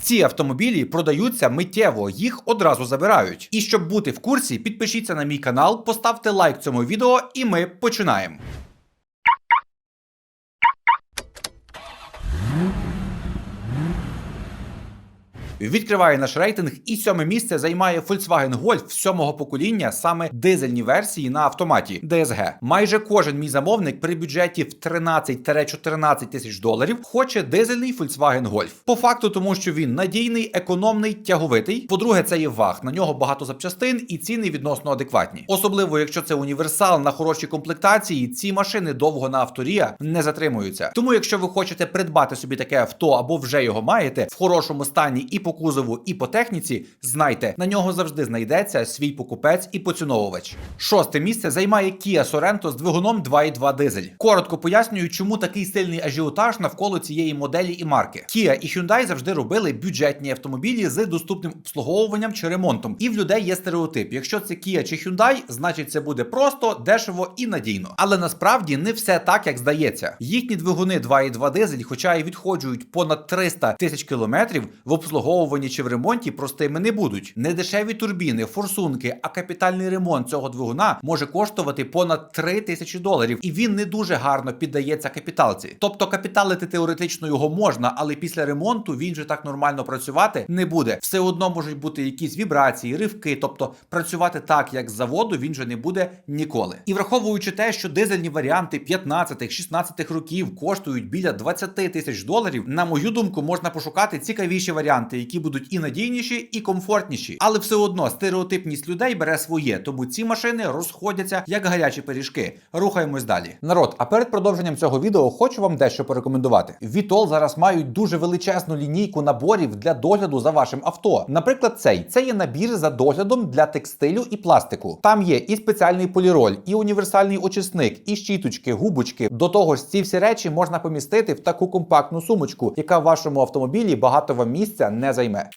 Ці автомобілі продаються миттєво, їх одразу забирають. І щоб бути в курсі, підпишіться на мій канал, поставте лайк цьому відео, і ми починаємо. Відкриває наш рейтинг, і сьоме місце займає Volkswagen Golf сьомого покоління, саме дизельні версії на автоматі DSG. Майже кожен мій замовник при бюджеті в 13-14 тисяч доларів хоче дизельний Volkswagen Golf. По факту, тому що він надійний, економний, тяговитий. По-друге, це є ваг. На нього багато запчастин і ціни відносно адекватні. Особливо, якщо це універсал на хорошій комплектації, ці машини довго на авторія не затримуються. Тому, якщо ви хочете придбати собі таке авто або вже його маєте в хорошому стані і по кузову, і по техніці, знайте, на нього завжди знайдеться свій покупець і поціновувач. Шосте місце займає Kia Sorento з двигуном 2.2 дизель. Коротко пояснюю, чому такий сильний ажіотаж навколо цієї моделі і марки. Kia і Hyundai завжди робили бюджетні автомобілі з доступним обслуговуванням чи ремонтом. І в людей є стереотип: якщо це Kia чи Hyundai, значить це буде просто, дешево і надійно. Але насправді не все так, як здається. Їхні двигуни 2.2 дизель, хоча і відходжують понад 300 тисяч кілометрів в обслуговуванні чи в ремонті, простими не будуть. Недешеві турбіни, форсунки, а капітальний ремонт цього двигуна може коштувати понад 3 тисячі доларів, і він не дуже гарно піддається капіталці. Тобто капіталити теоретично його можна, але після ремонту він же так нормально працювати не буде. Все одно можуть бути якісь вібрації, ривки, тобто працювати так, як з заводу, він же не буде ніколи. І враховуючи те, що дизельні варіанти 15-16 років коштують біля 20 тисяч доларів, на мою думку, можна пошукати цікавіші варіанти, які будуть і надійніші, і комфортніші. Але все одно стереотипність людей бере своє, тому ці машини розходяться як гарячі пиріжки. Рухаємось далі. Народ, а перед продовженням цього відео хочу вам дещо порекомендувати. Вітол зараз мають дуже величезну лінійку наборів для догляду за вашим авто. Наприклад, цей це є набір за доглядом для текстилю і пластику. Там є і спеціальний поліроль, і універсальний очисник, і щіточки, губочки. До того ж, ці всі речі можна помістити в таку компактну сумочку, яка в вашому автомобілі багато вам місця не They met.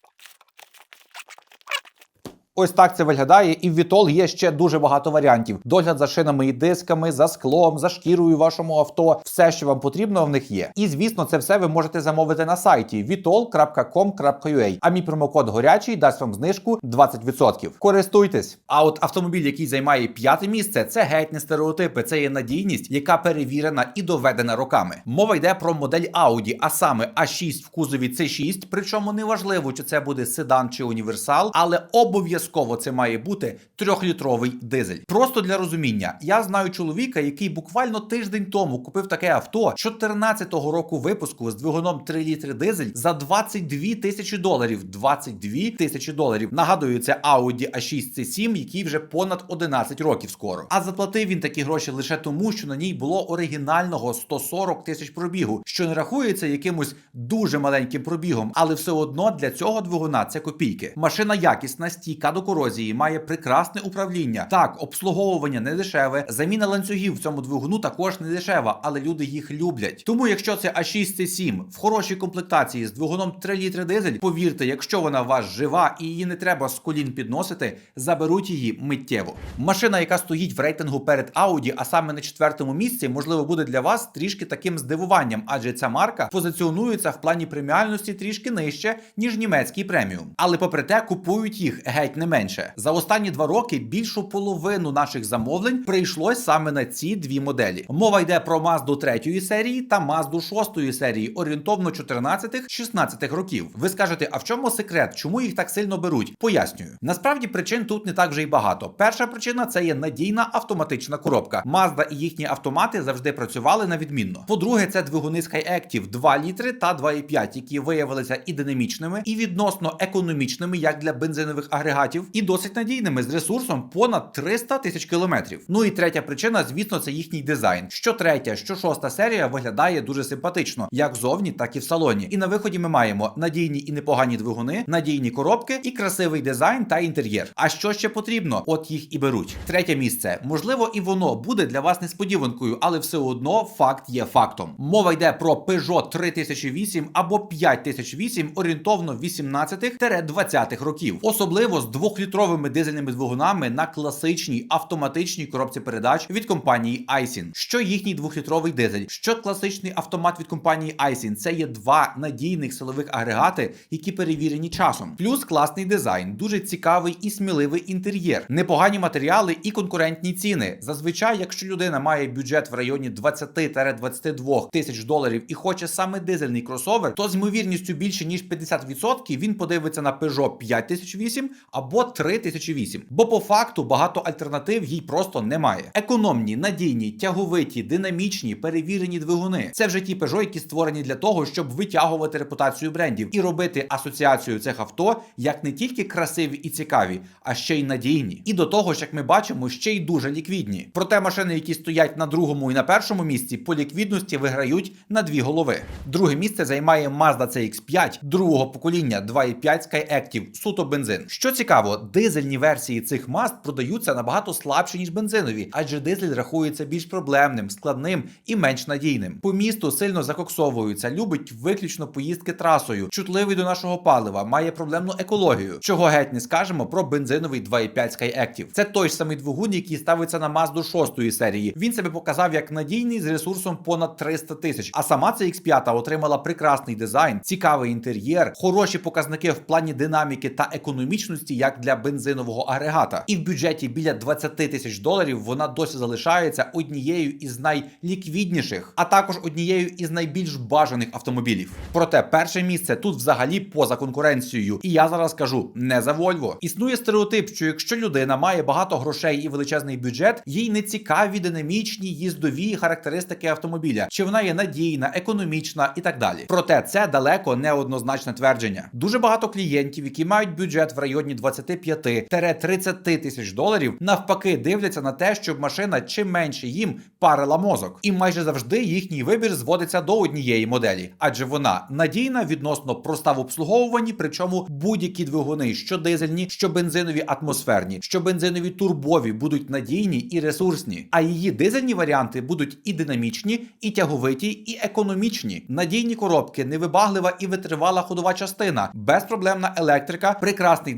Ось так це виглядає, і в Vitol є ще дуже багато варіантів: догляд за шинами і дисками, за склом, за шкірою вашому авто. Все, що вам потрібно, в них є. І звісно, це все ви можете замовити на сайті vitol.com.ua. А мій промокод горячий дасть вам знижку 20%. Користуйтесь. А от автомобіль, який займає п'яте місце, це геть не стереотипи. Це є надійність, яка перевірена і доведена роками. Мова йде про модель Audi, а саме A6 в кузові C6. Причому не важливо, чи це буде седан чи універсал, але обов'язково обов'язково це має бути трьохлітровий дизель. Просто для розуміння, я знаю чоловіка, який буквально тиждень тому купив таке авто 14-го року випуску з двигуном 3 літри дизель за 22 тисячі доларів. 22 тисячі доларів. Нагадую, це Audi A6 C7, який вже понад 11 років скоро. А заплатив він такі гроші лише тому, що на ній було оригінального 140 тисяч пробігу, що не рахується якимось дуже маленьким пробігом, але все одно для цього двигуна це копійки. Машина якісна, стійка до корозії, має прекрасне управління. Так, обслуговування не дешеве, заміна ланцюгів в цьому двигуну також не дешева, але люди їх люблять. Тому, якщо це А6 C7 в хорошій комплектації з двигуном 3 літри дизель, повірте, якщо вона у вас жива і її не треба з колін підносити, заберуть її миттєво. Машина, яка стоїть в рейтингу перед Audi, а саме на четвертому місці, можливо, буде для вас трішки таким здивуванням, адже ця марка позиціонується в плані преміальності трішки нижче, ніж німецький преміум. Але попри те, купують їх геть не менше. За останні два роки більшу половину наших замовлень прийшлось саме на ці дві моделі. Мова йде про Mazda 3 серії та Mazda 6 серії, орієнтовно 14-16 років. Ви скажете, а в чому секрет? Чому їх так сильно беруть? Пояснюю. Насправді причин тут не так вже й багато. Перша причина це є надійна автоматична коробка. Mazda і їхні автомати завжди працювали на відмінно. По-друге, це двигуни SkyActiv 2 літри та 2,5, які виявилися і динамічними, і відносно економічними, як для бензинових агрегатів, і досить надійними з ресурсом понад 300 тисяч кілометрів. Ну і третя причина, звісно, це їхній дизайн. Що третя, що шоста серія виглядає дуже симпатично, як зовні, так і в салоні. І на виході ми маємо надійні і непогані двигуни, надійні коробки і красивий дизайн та інтер'єр. А що ще потрібно? От їх і беруть. Третє місце. Можливо, і воно буде для вас несподіванкою, але все одно факт є фактом. Мова йде про Peugeot 3008 або 5008 орієнтовно 18-20-х років, особливо з двохлітровими дизельними двигунами на класичній автоматичній коробці передач від компанії Aisin. Що їхній двохлітровий дизель, що класичний автомат від компанії Aisin. Це є два надійних силових агрегати, які перевірені часом. Плюс класний дизайн, дуже цікавий і сміливий інтер'єр, непогані матеріали і конкурентні ціни. Зазвичай, якщо людина має бюджет в районі 20-22 тисяч доларів і хоче саме дизельний кросовер, то з ймовірністю більше ніж 50% він подивиться на Peugeot 5008 або 3008. Бо по факту багато альтернатив їй просто немає. Економні, надійні, тяговиті, динамічні, перевірені двигуни. Це вже ті Peugeot, які створені для того, щоб витягувати репутацію брендів і робити асоціацію цих авто як не тільки красиві і цікаві, а ще й надійні. І до того ж, як ми бачимо, ще й дуже ліквідні. Проте машини, які стоять на другому і на першому місці, по ліквідності виграють на дві голови. Друге місце займає Mazda CX-5 другого покоління 2.5 Skyactiv, суто бензин. Що цікаво, дизельні версії цих Mazd продаються набагато слабше ніж бензинові, адже дизель рахується більш проблемним, складним і менш надійним. По місту сильно закоксовується, любить виключно поїздки трасою, чутливий до нашого палива, має проблемну екологію. Чого геть не скажемо про бензиновий 2.5 Skyactiv. Це той ж самий двигун, який ставиться на Mazda 6 серії. Він себе показав як надійний з ресурсом понад 300 тисяч. А сама CX5 отримала прекрасний дизайн, цікавий інтер'єр, хороші показники в плані динаміки та економічності, як для бензинового агрегата. І в бюджеті біля 20 тисяч доларів вона досі залишається однією із найліквідніших, а також однією із найбільш бажаних автомобілів. Проте перше місце тут взагалі поза конкуренцією. І я зараз кажу не за Volvo. Існує стереотип, що якщо людина має багато грошей і величезний бюджет, їй не цікаві динамічні їздові характеристики автомобіля, чи вона є надійна, економічна і так далі. Проте це далеко не однозначне твердження. Дуже багато клієнтів, які мають бюджет в районі 25-30 тисяч доларів, навпаки дивляться на те, щоб машина чим менше їм парила мозок. І майже завжди їхній вибір зводиться до однієї моделі, адже вона надійна відносно проста в обслуговуванні, причому будь-які двигуни, що дизельні, що бензинові атмосферні, що бензинові турбові будуть надійні і ресурсні. А її дизельні варіанти будуть і динамічні, і тяговиті, і економічні. Надійні коробки, невибаглива і витривала ходова частина, безпроблемна електрика, прекрасний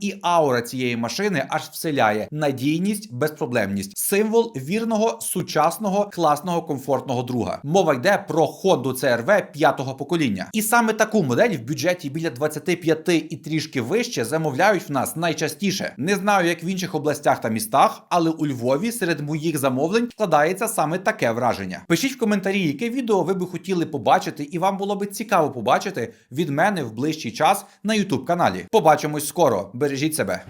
і аура цієї машини аж вселяє надійність, безпроблемність, символ вірного, сучасного, класного, комфортного друга. Мова йде про Honda CR-V п'ятого покоління. І саме таку модель в бюджеті біля 25 і трішки вище замовляють в нас найчастіше. Не знаю, як в інших областях та містах, але у Львові серед моїх замовлень складається саме таке враження. Пишіть в коментарі, яке відео ви би хотіли побачити, і вам було би цікаво побачити від мене в ближчий час на YouTube каналі. Побачимось скоро. Бережіть себе.